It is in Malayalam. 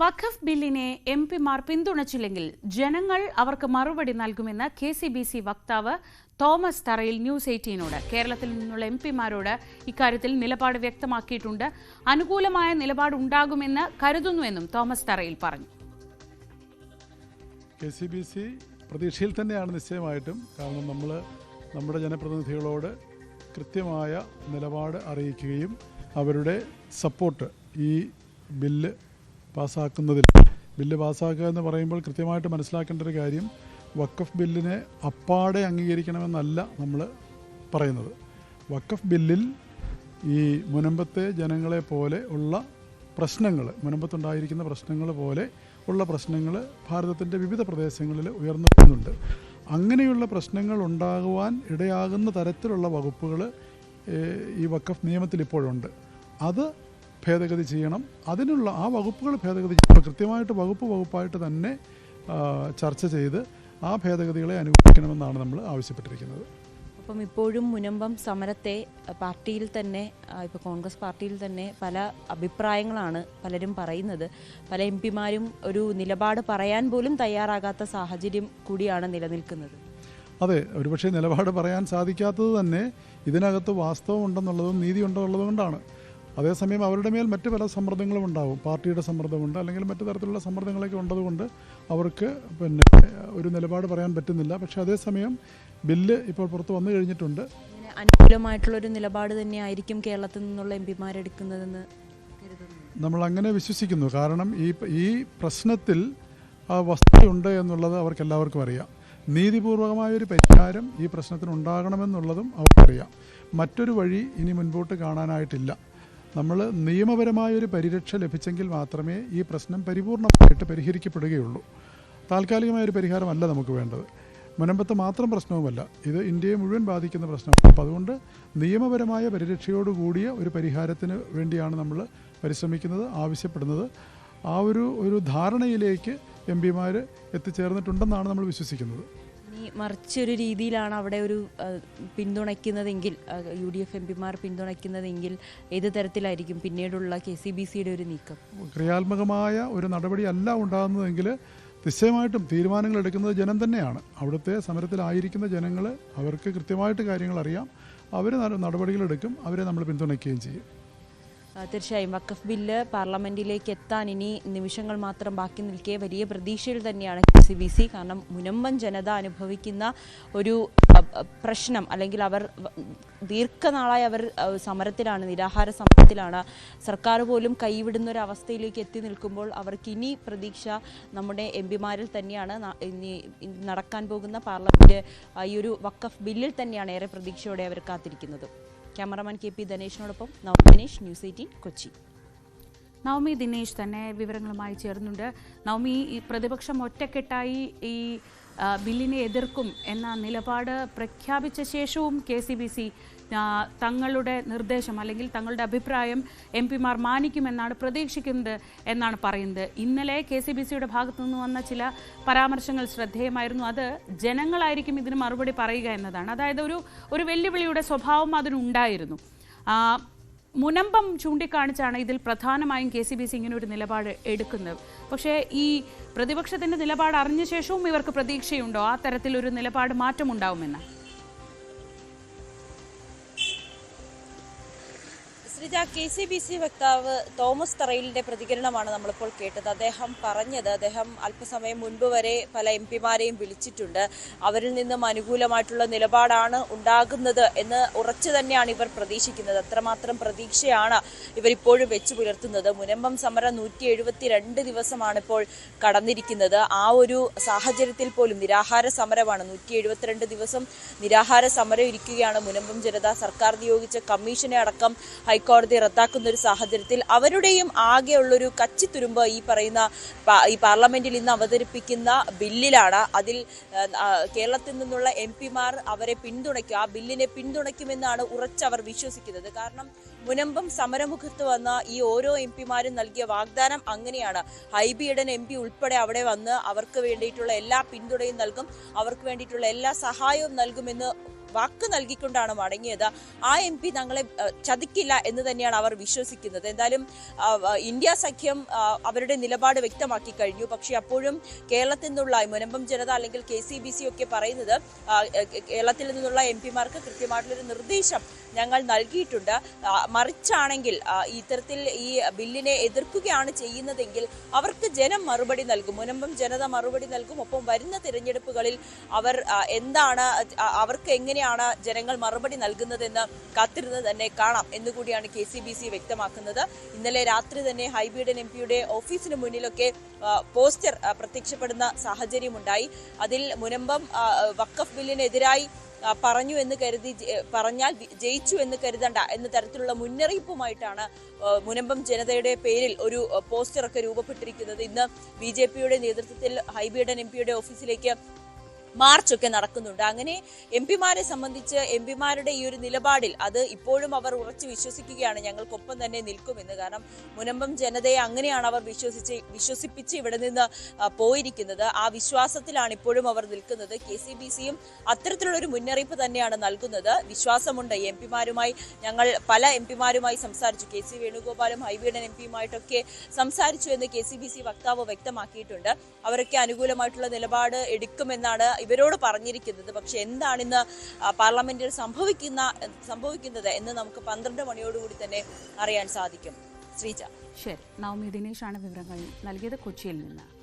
വഖഫ് ബില്ലിനെ എം പിമാർ പിന്തുണച്ചില്ലെങ്കിൽ ജനങ്ങൾ അവർക്ക് മറുപടി നൽകുമെന്ന് കെ സി ബി സി വക്താവ് തോമസ് തറയിൽ ന്യൂസ് എയ്റ്റീനോട്. കേരളത്തിൽ നിന്നുള്ള എം പിമാരോട് ഇക്കാര്യത്തിൽ നിലപാട് വ്യക്തമാക്കിയിട്ടുണ്ട്. അനുകൂലമായ നിലപാട് ഉണ്ടാകുമെന്ന് കരുതുന്നുവെന്നും തോമസ് തറയിൽ പറഞ്ഞു. കെ സി ബി സി പ്രതീക്ഷയിൽ തന്നെയാണ് നിശ്ചയമായിട്ടും. കാരണം നമ്മൾ നമ്മുടെ ജനപ്രതിനിധികളോട് കൃത്യമായ നിലപാട് അറിയിക്കുകയും അവരുടെ സപ്പോർട്ട് ഈ ബില്ല് പാസ്സാക്കുന്നതിൽ ബില്ല് പാസ്സാക്കുക എന്ന് പറയുമ്പോൾ കൃത്യമായിട്ട് മനസ്സിലാക്കേണ്ട ഒരു കാര്യം വക്കഫ് ബില്ലിനെ അപ്പാടെ അംഗീകരിക്കണമെന്നല്ല നമ്മൾ പറയുന്നത്. വക്കഫ് ബില്ലിൽ ഈ മുനമ്പത്തെ ജനങ്ങളെ പോലെ ഉള്ള പ്രശ്നങ്ങൾ മുനമ്പത്തുണ്ടായിരിക്കുന്ന പ്രശ്നങ്ങൾ പോലെ ഉള്ള പ്രശ്നങ്ങൾ ഭാരതത്തിന്റെ വിവിധ പ്രദേശങ്ങളിൽ ഉയർന്നു വരുന്നുണ്ട്. അങ്ങനെയുള്ള പ്രശ്നങ്ങൾ ഉണ്ടാകുവാൻ ഇടയാകുന്ന തരത്തിലുള്ള വകുപ്പുകൾ ഈ വക്കഫ് നിയമത്തിൽ ഇപ്പോഴുണ്ട് അത് ഭേദഗതി ചെയ്യണം. അതിനുള്ള ആ വകുപ്പുകൾ ഭേദഗതി ചെയ്യണം. കൃത്യമായിട്ട് വകുപ്പ് വകുപ്പായിട്ട് തന്നെ ചർച്ച ചെയ്ത് ആ ഭേദഗതികളെ അനുവദിക്കണമെന്നാണ് നമ്മൾ ആവശ്യപ്പെട്ടിരിക്കുന്നത്. അപ്പം ഇപ്പോഴും മുനമ്പം സമരത്തെ പാർട്ടിയിൽ തന്നെ ഇപ്പോൾ കോൺഗ്രസ് പാർട്ടിയിൽ തന്നെ പല അഭിപ്രായങ്ങളാണ് പലരും പറയുന്നത്. പല എം പിമാരും ഒരു നിലപാട് പറയാൻ പോലും തയ്യാറാകാത്ത സാഹചര്യം കൂടിയാണ് നിലനിൽക്കുന്നത്. അതെ ഒരുപക്ഷെ നിലപാട് പറയാൻ സാധിക്കാത്തത് തന്നെ ഇതിനകത്ത് വാസ്തവം ഉണ്ടെന്നുള്ളതും നീതി ഉണ്ടെന്നുള്ളതും കൊണ്ടാണ്. അതേസമയം അവരുടെ മേൽ മറ്റു പല സമ്മർദ്ദങ്ങളും ഉണ്ടാവും. പാർട്ടിയുടെ സമ്മർദ്ദമുണ്ട് അല്ലെങ്കിൽ മറ്റു തരത്തിലുള്ള സമ്മർദ്ദങ്ങളൊക്കെ ഉണ്ടതുകൊണ്ട് അവർക്ക് പിന്നെ ഒരു നിലപാട് പറയാൻ പറ്റുന്നില്ല. പക്ഷേ അതേസമയം ബില്ല് ഇപ്പോൾ പുറത്ത് വന്നു കഴിഞ്ഞിട്ടുണ്ട്. അനുകൂലമായിട്ടുള്ളൊരു അനുകൂലമായിട്ടുള്ള ഒരു നിലപാട് തന്നെയായിരിക്കും കേരളത്തിൽ നിന്നുള്ള എം പിമാരെടുക്കുന്നതെന്ന് നമ്മൾ അങ്ങനെ വിശ്വസിക്കുന്നു. കാരണം ഈ ഈ പ്രശ്നത്തിൽ ആ വസ്തുതയുണ്ട് എന്നുള്ളത് അവർക്ക് എല്ലാവർക്കും അറിയാം. നീതിപൂർവകമായൊരു പരിഹാരം ഈ പ്രശ്നത്തിന് ഉണ്ടാകണമെന്നുള്ളതും അവർക്കറിയാം. മറ്റൊരു വഴി ഇനി മുൻപോട്ട് കാണാനായിട്ടില്ല. നമ്മൾ നിയമപരമായൊരു പരിരക്ഷ ലഭിച്ചെങ്കിൽ മാത്രമേ ഈ പ്രശ്നം പരിപൂർണമായിട്ട് പരിഹരിക്കപ്പെടുകയുള്ളൂ. താൽക്കാലികമായ ഒരു പരിഹാരമല്ല നമുക്ക് വേണ്ടത്. മുനമ്പത്ത് മാത്രം പ്രശ്നവുമല്ല. ഇത് ഇന്ത്യയെ മുഴുവൻ ബാധിക്കുന്ന പ്രശ്നമാണ്. അപ്പോൾ അതുകൊണ്ട് നിയമപരമായ പരിരക്ഷയോടുകൂടിയ ഒരു പരിഹാരത്തിന് വേണ്ടിയാണ് നമ്മൾ പരിശ്രമിക്കുന്നത് ആവശ്യപ്പെടുന്നത്. ആ ഒരു ഒരു ധാരണയിലേക്ക് എം പിമാർ എത്തിച്ചേർന്നിട്ടുണ്ടെന്നാണ് നമ്മൾ വിശ്വസിക്കുന്നത്. ഇനി മറിച്ചൊരു രീതിയിലാണ് അവിടെ ഒരു പിന്തുണയ്ക്കുന്നതെങ്കിൽ യു ഡി എഫ് എം പിമാർ പിന്തുണയ്ക്കുന്നതെങ്കിൽ ഏത് തരത്തിലായിരിക്കും പിന്നീടുള്ള കെ സി ബി സിയുടെ ഒരു നീക്കം? ക്രിയാത്മകമായ ഒരു നടപടി അല്ല ഉണ്ടാകുന്നതെങ്കിൽ നിശ്ചയമായിട്ടും തീരുമാനങ്ങൾ എടുക്കുന്നത് ജനം തന്നെയാണ്. അവിടുത്തെ സമരത്തിലായിരിക്കുന്ന ജനങ്ങൾ അവർക്ക് കൃത്യമായിട്ട് കാര്യങ്ങൾ അറിയാം. അവർ നടപടികളെടുക്കും അവരെ നമ്മൾ പിന്തുണയ്ക്കുകയും ചെയ്യും. തീർച്ചയായും. വഖഫ് ബില്ല് പാർലമെന്റിലേക്ക് എത്താൻ ഇനി നിമിഷങ്ങൾ മാത്രം ബാക്കി നിൽക്കേ വലിയ പ്രതീക്ഷയിൽ തന്നെയാണ്. സി ബി സി കാരണം മുനമ്പൻ ജനത അനുഭവിക്കുന്ന ഒരു പ്രശ്നം അല്ലെങ്കിൽ അവർ ദീർഘനാളായി അവർ സമരത്തിലാണ് നിരാഹാര സമരത്തിലാണ്. സർക്കാർ പോലും കൈവിടുന്ന ഒരു അവസ്ഥയിലേക്ക് എത്തി നിൽക്കുമ്പോൾ അവർക്ക് ഇനി പ്രതീക്ഷ നമ്മുടെ എം പിമാരിൽ തന്നെയാണ്. ഇനി നടക്കാൻ പോകുന്ന പാർലമെന്റ് ഈ ഒരു വക്കഫ് ബില്ലിൽ തന്നെയാണ് ഏറെ പ്രതീക്ഷയോടെ അവർ കാത്തിരിക്കുന്നത്. ക്യാമറമാൻ കെ പി ധനേഷിനോടൊപ്പം നവ ദിനേഷ് ന്യൂസ് എയ്റ്റീൻ കൊച്ചി. നവമി ദിനേശ് തന്നെ വിവരങ്ങളുമായി ചേർന്നുണ്ട്. നവമി ഈ പ്രതിപക്ഷം ഒറ്റക്കെട്ടായി ഈ ബില്ലിനെ എതിർക്കും എന്ന നിലപാട് പ്രഖ്യാപിച്ച ശേഷവും കെ സി ബി സി തങ്ങളുടെ നിർദ്ദേശം അല്ലെങ്കിൽ തങ്ങളുടെ അഭിപ്രായം എം പിമാർ മാനിക്കുമെന്നാണ് പ്രതീക്ഷിക്കുന്നത് എന്നാണ് പറയുന്നത്. ഇന്നലെ കെ സി ബി സിയുടെ ഭാഗത്തു നിന്ന് വന്ന ചില പരാമർശങ്ങൾ ശ്രദ്ധേയമായിരുന്നു. അത് ജനങ്ങളായിരിക്കും ഇതിന് മറുപടി പറയുക എന്നതാണ്. അതായത് ഒരു ഒരു വെല്ലുവിളിയുടെ സ്വഭാവം അതിനുണ്ടായിരുന്നു. മുനമ്പം ചൂണ്ടിക്കാണിച്ചാണ് ഇതിൽ പ്രധാനമായും കെ സി ബി സി ഇങ്ങനെ ഒരു നിലപാട് എടുക്കുന്നത്. പക്ഷേ ഈ പ്രതിപക്ഷത്തിന്റെ നിലപാട് അറിഞ്ഞ ശേഷവും ഇവർക്ക് പ്രതീക്ഷയുണ്ടോ? ആ തരത്തിലൊരു നിലപാട് മാറ്റമുണ്ടാവുമെന്ന്? Sreeja K C B C വക്താവ് തോമസ് തറയിലിന്റെ പ്രതികരണമാണ് നമ്മളിപ്പോൾ കേട്ടത്. അദ്ദേഹം പറഞ്ഞത് അദ്ദേഹം അല്പസമയം മുൻപ് വരെ പല എം പിമാരെയും വിളിച്ചിട്ടുണ്ട്. അവരിൽ നിന്നും അനുകൂലമായിട്ടുള്ള നിലപാടാണ് ഉണ്ടാകുന്നത് എന്ന് ഉറച്ചു തന്നെയാണ് ഇവർ പ്രതീക്ഷിക്കുന്നത്. അത്രമാത്രം പ്രതീക്ഷയാണ് ഇവരിപ്പോഴും വെച്ചു പുലർത്തുന്നത്. മുനമ്പം സമരം നൂറ്റി എഴുപത്തിരണ്ട് ദിവസമാണ് ഇപ്പോൾ കടന്നിരിക്കുന്നത്. ആ ഒരു സാഹചര്യത്തിൽ പോലും നിരാഹാര സമരമാണ്. നൂറ്റി എഴുപത്തിരണ്ട് ദിവസം നിരാഹാര സമരം ഇരിക്കുകയാണ് മുനമ്പം ജനത സർക്കാർ നിയോഗിച്ച കമ്മീഷനെ അടക്കം ഹൈക്കോടതി റദ്ദാക്കുന്ന ഒരു സാഹചര്യത്തിൽ അവരുടെയും ആകെയുള്ളൊരു കച്ചിത്തുരുമ്പ് ഈ പറയുന്ന ഈ പാർലമെന്റിൽ ഇന്ന് അവതരിപ്പിക്കുന്ന ബില്ലിലാണ്. അതിൽ കേരളത്തിൽ നിന്നുള്ള എം പിമാർ അവരെ പിന്തുണയ്ക്കും. ആ ബില്ലിനെ പിന്തുണയ്ക്കുമെന്നാണ് ഉറച്ചവർ വിശ്വസിക്കുന്നത്. കാരണം മുനമ്പം സമരമുഖത്ത് വന്ന ഈ ഓരോ എം പിമാരും നൽകിയ വാഗ്ദാനം അങ്ങനെയാണ്. ഹൈബിയുടെ എം പി ഉൾപ്പെടെ അവിടെ വന്ന് അവർക്ക് വേണ്ടിയിട്ടുള്ള എല്ലാ പിന്തുണയും നൽകും. അവർക്ക് വേണ്ടിയിട്ടുള്ള എല്ലാ സഹായവും നൽകുമെന്ന് വാക്ക് നൽകിക്കൊണ്ടാണ് മടങ്ങിയത്. ആ എം പി തങ്ങളെ ചതിക്കില്ല എന്ന് തന്നെയാണ് അവർ വിശ്വസിക്കുന്നത്. എന്തായാലും ഇന്ത്യ സഖ്യം അവരുടെ നിലപാട് വ്യക്തമാക്കി കഴിഞ്ഞു. പക്ഷേ അപ്പോഴും കേരളത്തിൽ നിന്നുള്ള മുനമ്പം ജനത അല്ലെങ്കിൽ കെ സി ബി സി ഒക്കെ പറയുന്നത് കേരളത്തിൽ നിന്നുള്ള എം പിമാർക്ക് കൃത്യമായിട്ടുള്ളൊരു നിർദ്ദേശം ഞങ്ങൾ നൽകിയിട്ടുണ്ട്. മറിച്ചാണെങ്കിൽ ഇത്തരത്തിൽ ഈ ബില്ലിനെ എതിർക്കുകയാണ് ചെയ്യുന്നതെങ്കിൽ അവർക്ക് ജനം മറുപടി നൽകും. മുനമ്പം ജനത മറുപടി നൽകും. ഒപ്പം വരുന്ന തിരഞ്ഞെടുപ്പുകളിൽ അവർ എന്താണ് അവർക്ക് അവർക്ക് എങ്ങനെയാണ് ജനങ്ങൾ മറുപടി നൽകുന്നതെന്ന് കാത്തിരുന്ന് തന്നെ കാണാം എന്നുകൂടിയാണ് കെ സി ബി സി വ്യക്തമാക്കുന്നത്. ഇന്നലെ രാത്രി തന്നെ ഹൈബീഡൻ എം പിയുടെ ഓഫീസിന് മുന്നിലൊക്കെ പോസ്റ്റർ പ്രത്യക്ഷപ്പെടുന്ന സാഹചര്യമുണ്ടായി. അതിൽ മുനമ്പം വക്കഫ് ബില്ലിനെതിരായി പറഞ്ഞു എന്ന് കരുതി പറഞ്ഞാൽ ജയിച്ചു എന്ന് കരുതണ്ട എന്ന തരത്തിലുള്ള മുന്നറിയിപ്പുമായിട്ടാണ് മുനമ്പം ജനതയുടെ പേരിൽ ഒരു പോസ്റ്ററൊക്കെ രൂപപ്പെട്ടിരിക്കുന്നത്. ഇന്ന് ബി ജെ പിയുടെ നേതൃത്വത്തിൽ ഹൈബീഡൻ എം പിയുടെ ഓഫീസിലേക്ക് മാർച്ചൊക്കെ നടക്കുന്നുണ്ട്. അങ്ങനെ എം പിമാരെ സംബന്ധിച്ച് എം പിമാരുടെ ഈ ഒരു നിലപാടിൽ അത് ഇപ്പോഴും അവർ ഉറച്ചു വിശ്വസിക്കുകയാണ്. ഞങ്ങൾക്കൊപ്പം തന്നെ നിൽക്കുമെന്ന്. കാരണം മുനമ്പം ജനതയെ അങ്ങനെയാണ് അവർ വിശ്വസിച്ച് വിശ്വസിപ്പിച്ച് ഇവിടെ നിന്ന് പോയിരിക്കുന്നത്. ആ വിശ്വാസത്തിലാണ് ഇപ്പോഴും അവർ നിൽക്കുന്നത്. കെ സി ബി സിയും അത്തരത്തിലുള്ള ഒരു മുന്നറിയിപ്പ് തന്നെയാണ് നൽകുന്നത്. വിശ്വാസമുണ്ട് എം പിമാരുമായി. ഞങ്ങൾ പല എം പിമാരുമായി സംസാരിച്ചു. കെ സി വേണുഗോപാലും ഹൈബീഡൻ എം പിയുമായിട്ടൊക്കെ സംസാരിച്ചു എന്ന് കെ സി ബി സി വക്താവ് വ്യക്തമാക്കിയിട്ടുണ്ട്. അവരൊക്കെ അനുകൂലമായിട്ടുള്ള നിലപാട് എടുക്കുമെന്നാണ് ഇവരോട് പറഞ്ഞിരിക്കുന്നത് പക്ഷെ എന്താണ് ഇന്ന് പാർലമെന്റിൽ സംഭവിക്കുന്ന സംഭവിക്കുന്നത് എന്ന് നമുക്ക് പന്ത്രണ്ട് മണിയോടുകൂടി തന്നെ അറിയാൻ സാധിക്കും. ശ്രീജ. ശരി. നവമി ദിനേശാണ് വിവരങ്ങൾ നൽകിയത് കൊച്ചിയിൽ നിന്ന്.